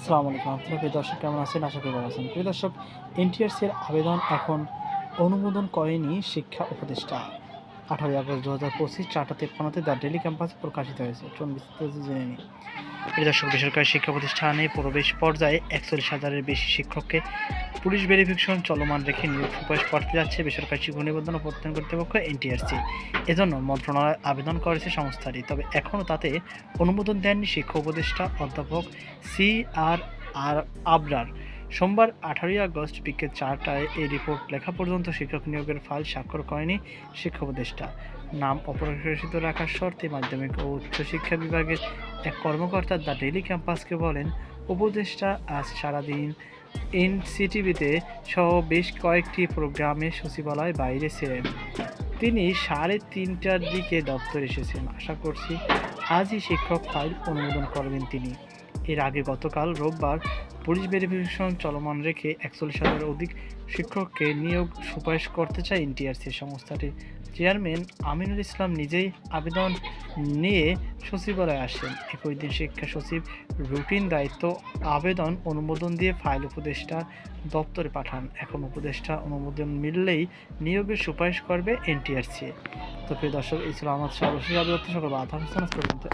আসসালামু আলাইকুম আপনারা প্রিয় দর্শক, কেমন আছেন? আশা করি ভালো আছেন। প্রিয় দর্শক এনটিআরসির আবেদন এখন অনুমোদন করেনি শিক্ষা উপদেষ্টা। আঠারোই আগস্ট দু হাজার পঁচিশ, চারটা তেপ্পান্নতে দ্য ডেলি ক্যাম্পাসে প্রকাশিত হয়েছে। চলুন বিস্তারিত জেনে নিই। দর্শক বেসরকারি শিক্ষা প্রতিষ্ঠানে প্রবেশ পর্যায়ে একচল্লিশ হাজারের বেশি শিক্ষককে পুলিশ ভেরিফিকেশন চলমান রেখে নিয়োগ সুপারিশ করতে যাচ্ছে বেসরকারি শিক্ষক নিবন্ধন ও প্রত্যয়ন কর্তৃপক্ষ এনটিআরসি। এজন্য মন্ত্রণালয় আবেদন করেছে সংস্থাটি, তবে এখনও তাতে অনুমোদন দেননি শিক্ষা উপদেষ্টা অধ্যাপক সি আর আর আবরার। সোমবার আঠারোই আগস্ট বিকেল চারটায় এই রিপোর্ট লেখা পর্যন্ত শিক্ষক নিয়োগের ফাইল স্বাক্ষর করেনি শিক্ষা উপদেষ্টা। নাম অপ্রকাশিত রাখার শর্তে মাধ্যমিক ও উচ্চশিক্ষা বিভাগের এক কর্মকর্তা দ্য ডেলি ক্যাম্পাসকে বলেন, উপদেষ্টা আজ সারাদিন এনসিটিভিতে সহ বেশ কয়েকটি প্রোগ্রামে সচিবালয় বাইরে ছিলেন। তিনি সাড়ে তিনটার দিকে দপ্তর এসেছেন। আশা করছি আজই শিক্ষক ফাইল অনুমোদন করবেন তিনি। এর আগে গতকাল রোববার পুলিশ ভেরিফিকেশন চলমান রেখে একচল্লিশ হাজারের অধিক শিক্ষককে নিয়োগ সুপারিশ করতে চায় এনটিআরসি সংস্থাটির চেয়ারম্যান আমিনুল ইসলাম নিজেই আবেদন নিয়ে সচিবালয়ে আসেন। একই দিন শিক্ষা সচিব রুটিন দায়িত্ব আবেদন অনুমোদন দিয়ে ফাইল উপদেষ্টা দপ্তরে পাঠান। এখন উপদেষ্টা অনুমোদন মিললেই নিয়োগের সুপারিশ করবে এনটিআরসি। তো প্রিয় দর্শক, এই ছিল আমার সর্বশেষ আবেদন সকল বাধা পর্যন্ত।